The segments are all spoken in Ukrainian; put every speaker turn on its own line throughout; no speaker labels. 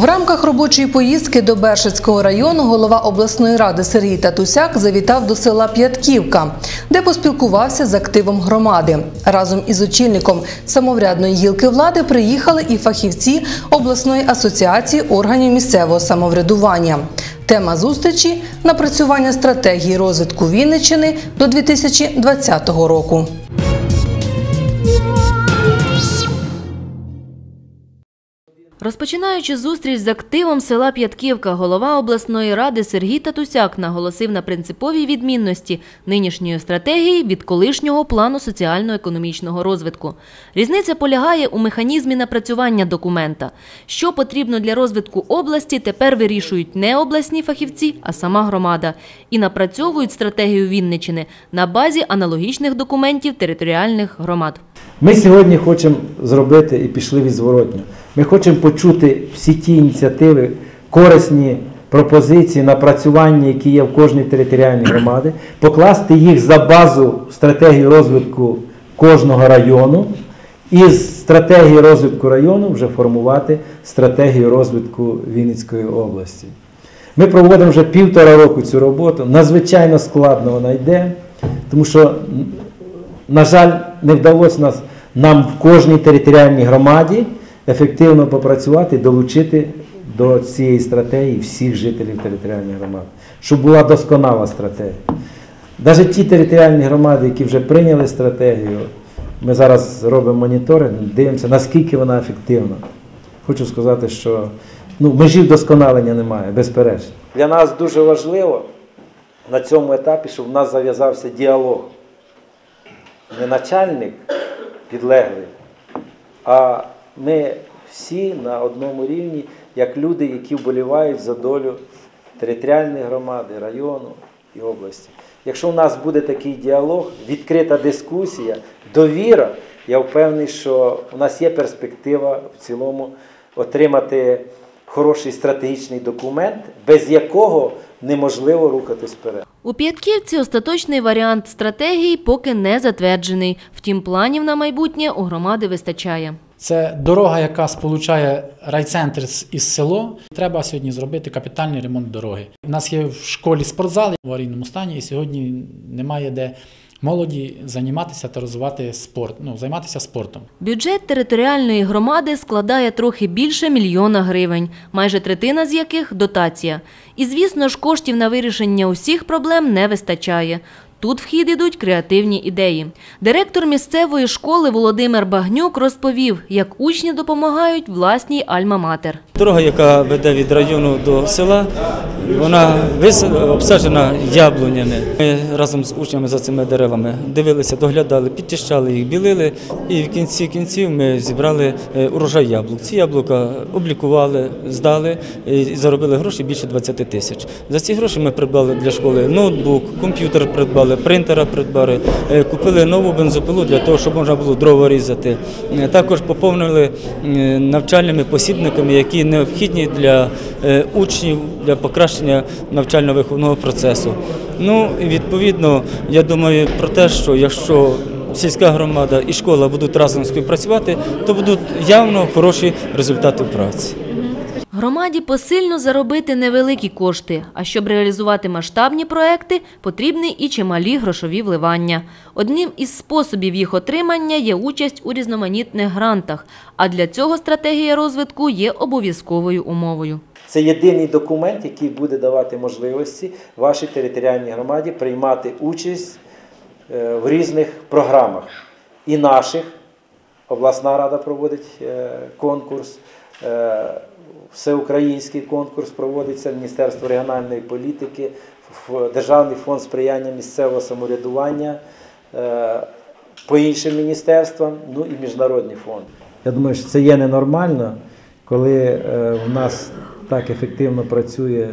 В рамках робочої поїздки до Бершицького району голова обласної ради Сергій Татусяк завітав до села П'ятківка, де поспілкувався з активом громади. Разом із очільником самоврядної гілки влади приїхали і фахівці обласної асоціації органів місцевого самоврядування. Тема зустрічі напрацювання стратегії розвитку Вінниччини до 2020 року.
Розпочинаючи зустріч з активом села П'ятківка, голова обласної ради Сергій Татусяк наголосив на принциповій відмінності нинішньої стратегії від колишнього плану соціально-економічного розвитку. Різниця полягає у механізмі напрацювання документа. Що потрібно для розвитку області, тепер вирішують не обласні фахівці, а сама громада. І напрацьовують стратегію Вінничини на базі аналогічних документів територіальних громад.
Ми сьогодні хочемо зробити і пішли від зворотнього. Ми хочемо почути всі ті ініціативи, корисні пропозиції, напрацювання, які є в кожній територіальній громаді, покласти їх за базу стратегії розвитку кожного району, і з стратегії розвитку району вже формувати стратегію розвитку Вінницької області. Ми проводимо вже півтора року цю роботу. Надзвичайно складно вона йде, тому що на жаль, не вдалося нам в кожній територіальній громаді ефективно попрацювати, долучити до цієї стратегії всіх жителів територіальної громади, щоб була досконала стратегія. Навіть ті територіальні громади, які вже прийняли стратегію, ми зараз робимо моніторинг, дивимося, наскільки вона ефективна. Хочу сказати, що ну, межі вдосконалення немає, безперечно. Для нас дуже важливо на цьому етапі, щоб в нас зав'язався діалог не начальник підлеглий, а ми всі на одному рівні, як люди, які вболівають за долю територіальної громади, району і області. Якщо у нас буде такий діалог, відкрита дискусія, довіра, я впевнений, що у нас є перспектива в цілому отримати хороший стратегічний документ, без якого неможливо рухатись вперед.
У П'ятківці остаточний варіант стратегії поки не затверджений. Втім, планів на майбутнє у громади вистачає.
Це дорога, яка сполучає райцентр із село. Треба сьогодні зробити капітальний ремонт дороги. У нас є в школі спортзал в аварійному стані, і сьогодні немає де молоді займатися та розвивати спорт, ну, займатися спортом.
Бюджет територіальної громади складає трохи більше мільйона гривень, майже третина з яких дотація. І, звісно ж, коштів на вирішення усіх проблем не вистачає. Тут в хід ідуть креативні ідеї. Директор місцевої школи Володимир Багнюк розповів, як учні допомагають власній альма-матер.
Дорога, яка веде від району до села, вона обсаджена яблунями. Ми разом з учнями за цими деревами дивилися, доглядали, підчищали їх, білили, і в кінці кінців ми зібрали е, урожай яблук. Ці яблука облікували, здали і заробили гроші більше 20 тисяч. За ці гроші ми придбали для школи ноутбук, комп'ютер придбали, принтера придбали, е, купили нову бензопилу для того, щоб можна було дрова різати. Е, Також поповнили навчальними посібниками, які необхідні для е, учнів для покращення навчально-виховного процесу. Ну відповідно, я думаю про те, що якщо сільська громада і школа будуть разом співпрацювати, то будуть явно хороші результати праці.
Громаді посильно заробити невеликі кошти, а щоб реалізувати масштабні проекти, потрібні і чималі грошові вливання. Одним із способів їх отримання є участь у різноманітних грантах, а для цього стратегія розвитку є обов'язковою умовою.
Це єдиний документ, який буде давати можливості вашій територіальній громаді приймати участь е, в різних програмах. І наших обласна рада проводить е, конкурс, всеукраїнський конкурс проводиться Міністерство регіональної політики, Державний фонд сприяння місцевого самоврядування, е, по іншим міністерствам, ну і міжнародні фонди. Я думаю, що це є ненормально, коли е, в нас так ефективно працює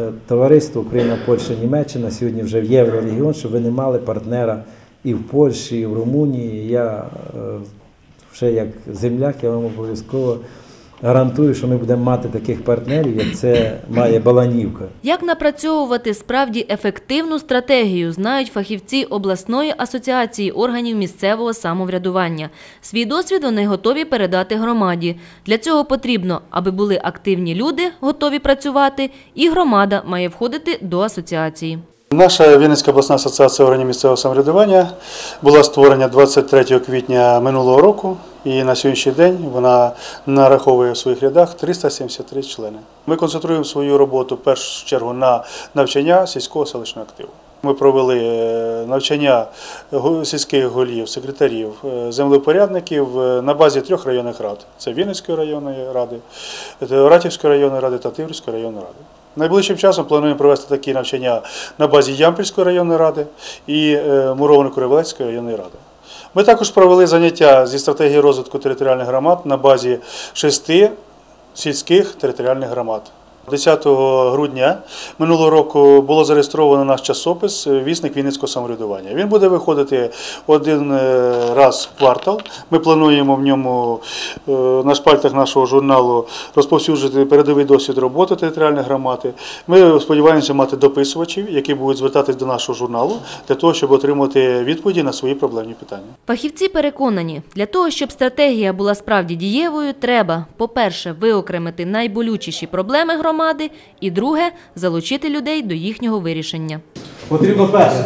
е, товариство Україна, Польща, Німеччина сьогодні вже в Єврорегіон, щоб ви не мали партнера і в Польщі, і в Румунії. Я е, вже як земляк, я вам обов'язково гарантую, що ми будемо мати таких партнерів, як це має Баланівка.
Як напрацьовувати справді ефективну стратегію, знають фахівці обласної асоціації органів місцевого самоврядування. Свій досвід вони готові передати громаді. Для цього потрібно, аби були активні люди, готові працювати, і громада має входити до асоціації.
Наша Вінницька обласна асоціація органів місцевого самоврядування була створена 23 квітня минулого року, і на сьогоднішній день вона нараховує в своїх рядах 373 члени. Ми концентруємо свою роботу в першу чергу на навчання сільського селищного активу. Ми провели е, навчання сільських голів, секретарів, е, землепорядників е, на базі трьох районних рад: це Вінницької районної ради, Ратівської районної ради та Тиврівської районної ради. Найближчим часом плануємо провести такі навчання на базі Ямпільської районної ради і е, Муровано-Куревелецької районної ради. Ми також провели заняття зі стратегії розвитку територіальних громад на базі шести сільських територіальних громад. 10 грудня минулого року було зареєстровано наш часопис Вісник Вінницького самоврядування. Він буде виходити один е, раз в квартал. Ми плануємо в ньому е, на шпальтах нашого журналу розповсюджувати передовий досвід роботи територіальних громад. Ми сподіваємося мати дописувачів, які будуть звертатись до нашого журналу для того, щоб отримати відповіді на свої проблемні питання.
Фахівці переконані, для того, щоб стратегія була справді дієвою, треба, по-перше, виокремити найболючіші проблеми громади, і друге залучити людей до їхнього вирішення.
Потрібно перше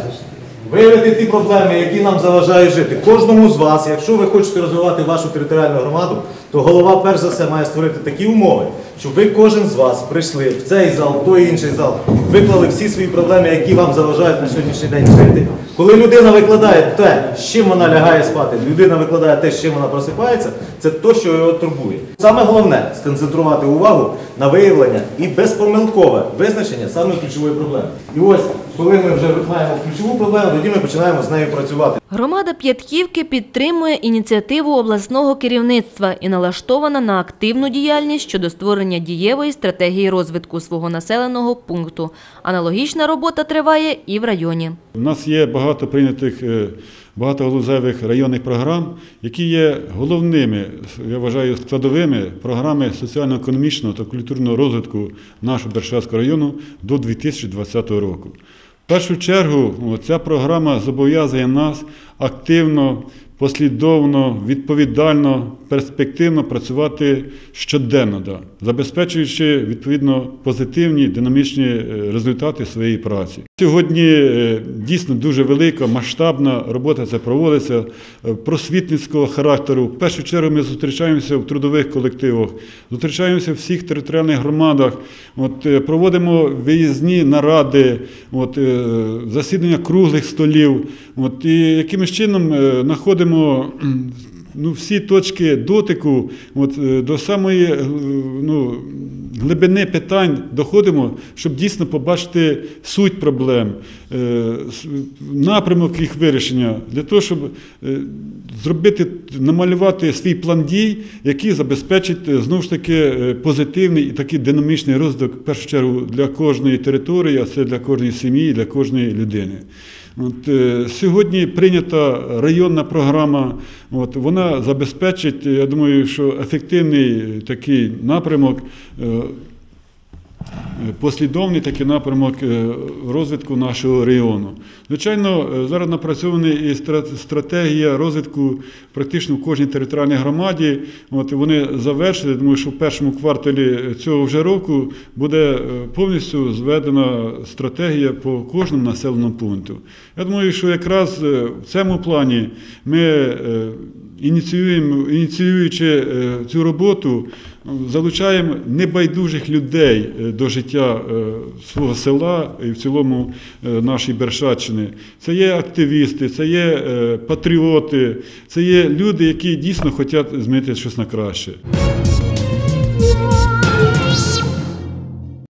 виявити ті проблеми, які нам заважають жити. Кожному з вас, якщо ви хочете розвивати вашу територіальну громаду, то голова перш за все має створити такі умови, щоб ви кожен з вас прийшли в цей зал, в той інший зал, виклали всі свої проблеми, які вам заважають на сьогоднішній день жити. Коли людина викладає те, з чим вона лягає спати, людина викладає те, з чим вона просипається, це те, що його турбує. Саме головне сконцентрувати увагу на виявлення і безпомилкове визначення саме ключової проблеми. І ось, коли ми вже маємо ключову проблему, тоді ми починаємо з нею працювати.
Громада П'ятківки підтримує ініціативу обласного керівництва і налаштована на активну діяльність щодо створення дієвої стратегії розвитку свого населеного пункту. Аналогічна робота триває і в районі.
У нас є багато прийнятих е, багатогалузевих районних програм, які є головними, я вважаю, складовими програми соціально-економічного та культурного розвитку нашого Бершавського району до 2020 року. В першу чергу ця програма зобов'язує нас активно, послідовно, відповідально, перспективно працювати щоденно, забезпечуючи відповідно позитивні динамічні е, результати своєї праці. Сьогодні е, дійсно дуже велика масштабна робота це проводиться е, просвітницького характеру. В першу чергу ми зустрічаємося в трудових колективах, зустрічаємося в всіх територіальних громадах, от, проводимо виїзні наради, от, засідання круглих столів. От, і якимось чином знаходимо ну, всі точки дотику от, е, до самої е, ну, глибини питань доходимо, щоб дійсно побачити суть проблем, е, напрямок їх вирішення, для того, щоб зробити, намалювати свій план дій, який забезпечить знову ж таки позитивний і такий динамічний розвиток, в першу чергу, для кожної території, а це для кожної сім'ї, для кожної людини. От, е, сьогодні прийнята районна програма, от, вона забезпечить, я думаю, що ефективний такий напрямок, е, послідовний такий напрямок е, розвитку нашого району. Звичайно, е, зараз напрацьована і стра- стратегія розвитку практично в кожній територіальній громаді. От вони завершили. Думаю, що в першому кварталі цього вже року буде е, повністю зведена стратегія по кожному населеному пункту. Я думаю, що якраз е, в цьому плані ми е, ініціюємо, ініціюючи е, цю роботу, залучаємо небайдужих людей е, до життя е, свого села і в цілому е, нашої Бершачини. Це є активісти, це є патріоти, це є люди, які дійсно хочуть змінити щось на краще.